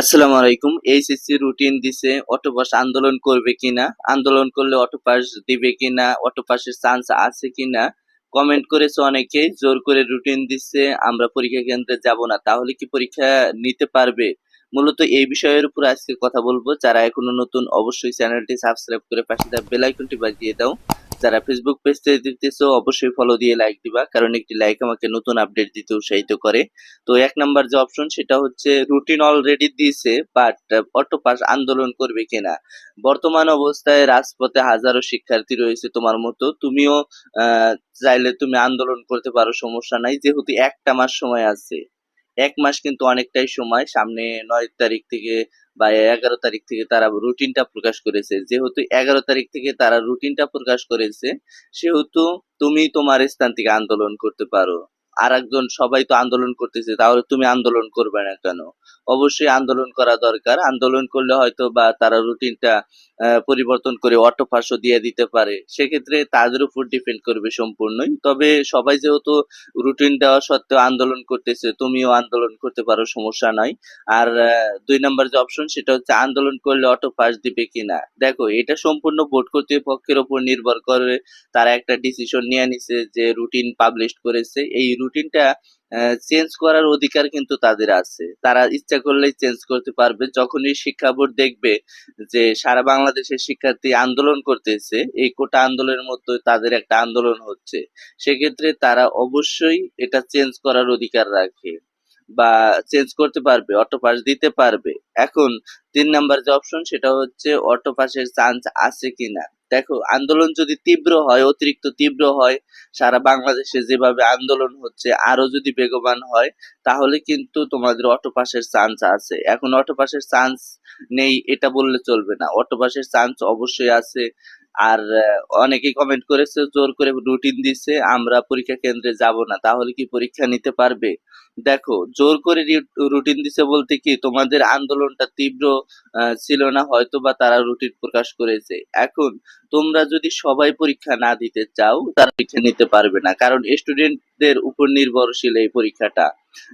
আসসালামু আলাইকুম। HSC routine দিছে, অটোপাস আন্দোলন করবে কিনা, আন্দোলন করলে অটোপাস দিবে কিনা, অটোপাসের চান্স আছে কিনা? কমেন্ট করেছে অনেকেই জোর করে রুটিন দিচ্ছে আমরা পরীক্ষা কেন্দ্রে যাব না, তাহলে কি পরীক্ষা নিতে পারবে? মূলত এই বিষয়ের উপর আজকে কথা বলব। যারা এখনও নতুন, অবশ্যই চ্যানেলটি সাবস্ক্রাইব করে পাশে বেল আইকনটি বাজিয়ে দাও। যারা ফেসবুক পেজ থেকে দেখতেছো, অবশ্যই ফলো দিয়ে লাইক দিবা। কারণ একটি লাইক আমাকে নতুন আপডেট দিতে উৎসাহিত করে। তো এক নাম্বার যে অপশন সেটা হচ্ছে রুটিন অলরেডি দিয়েছে বাট অটো পাস আন্দোলন করবে কিনা? বর্তমান অবস্থায় রাজপথে হাজারো শিক্ষার্থী রয়েছে তোমার মতো। তুমিও চাইলে তুমি আন্দোলন করতে পারো, সমস্যা নাই। যেহেতু একটা মাস সময় আছে। এক মাস কিন্তু অনেকটাই সময়। সামনে নয় তারিখ থেকে বা এগারো তারিখ থেকে তারা রুটিনটা প্রকাশ করেছে। যেহেতু এগারো তারিখ থেকে তারা রুটিনটা প্রকাশ করেছে, সেহেতু তুমি তোমার স্থান থেকে আন্দোলন করতে পারো। আর একজন সবাই তো আন্দোলন করতেছে, তাহলে তুমি আন্দোলন করবে না কেন? অবশ্যই আন্দোলন করা দরকার। আন্দোলন করলে হয়তো বা তারা রুটিনটা পরিবর্তন করে অটো পাসও দিয়ে দিতে পারে। সেক্ষেত্রে তাদের উপর ডিপেন্ড করবে সম্পূর্ণই। তবে সবাই যেহেতু রুটিন দেওয়া সত্ত্বেও আন্দোলন করতেছে, তুমিও আন্দোলন করতে পারো, সমস্যা নাই। আর দুই নম্বর যে অপশন সেটা হচ্ছে আন্দোলন করলে অটো পাস দিবে কিনা। দেখো, এটা সম্পূর্ণ বোর্ড কর্তৃপক্ষের উপর নির্ভর করে। তারা একটা ডিসিশন নিয়ে নিছে যে রুটিন পাবলিশ করেছে। এই রুটিনটা চেঞ্জ করার অধিকার কিন্তু তাদের আছে। তারা ইচ্ছা করলেই চেঞ্জ করতে পারবে। যখনই শিক্ষা বোর্ড দেখবে যে সারা বাংলাদেশের শিক্ষার্থী আন্দোলন করতেছে, এই কোটা আন্দোলনের মধ্যে তাদের একটা আন্দোলন হচ্ছে, সেক্ষেত্রে তারা অবশ্যই এটা চেঞ্জ করার অধিকার রাখে বা চেঞ্জ করতে পারবে অটো পাস দিতে পারবে। এখন তিন নাম্বার যে অপশন সেটা হচ্ছে অটো পাসের চান্স আছে কিনা? দেখো আন্দোলন যদি তীব্র হয় অতিরিক্ত তীব্র হয় সারা বাংলাদেশে যেভাবে আন্দোলন হচ্ছে আরও যদি বেগবান হয় তাহলে কিন্তু তোমাদের অটো পাসের চান্স আছে। এখন অটো পাসের চান্স নেই এটা বললে চলবে না। অটো পাসের চান্স অবশ্যই আছে। আর আহ, অনেকেই কমেন্ট করেছে জোর করে রুটিন দিচ্ছে আমরা পরীক্ষা কেন্দ্রে যাব না তাহলে কি পরীক্ষা নিতে পারবে? দেখো জোর করে রুটিন দিছে বলতে কি তোমাদের আন্দোলনটা তীব্র ছিল না হয়তো বা তারা রুটিন প্রকাশ করেছে। এখন তোমরা যদি সবাই পরীক্ষা না দিতে চাও, তারা পরীক্ষা নিতে পারবে না। কারণ স্টুডেন্টদের উপর নির্ভরশীল এই পরীক্ষাটা।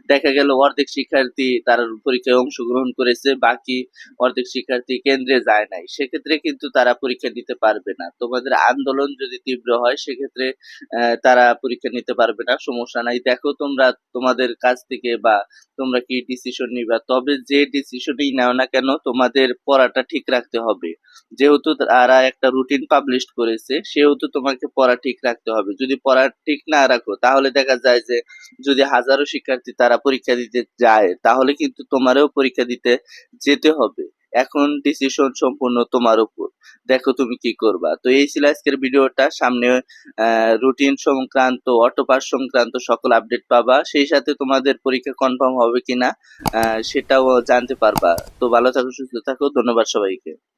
দেখা গেল অর্ধেক শিক্ষার্থী তার পরীক্ষায় অংশগ্রহণ করেছে, বাকি অর্ধেক শিক্ষার্থী কেন্দ্রে যায় নাই। সেক্ষেত্রে কিন্তু তারা পরীক্ষা দিতে পারবে না। তোমাদের আন্দোলন যদি তীব্র হয়, সেক্ষেত্রে তারা পরীক্ষা নিতে পারবে না। সমস্যা নাই। দেখো তোমরা তোমাদের কাছ থেকে বা তোমরা কি ডিসিশন নিবা? তবে যে ডিসিশনই নাও না কেন, তোমাদের পড়াটা ঠিক রাখতে হবে। যেহেতু তারা একটা রুটিন পাবলিশ করেছে, সেহেতু তোমাকে পড়া ঠিক রাখতে হবে। যদি পড়া ঠিক না রাখো, তাহলে দেখা যায় যে যদি হাজারো শিক্ষার্থী তারা পরীক্ষা দিতে যায়, তাহলে কিন্তু তোমারও পরীক্ষা দিতে যেতে হবে। এখন ডিসিশন সম্পূর্ণ তোমার উপর। দেখো তুমি কি করবা। তো এই ছিল আজকের ভিডিওটা। সামনে রুটিন সংক্রান্ত অটোপাস সংক্রান্ত সকল আপডেট পাবা। সেই সাথে তোমাদের পরীক্ষা কনফার্ম হবে কিনা সেটাও জানতে পারবা। তো ভালো থাকো, সুস্থ থাকো। ধন্যবাদ সবাইকে।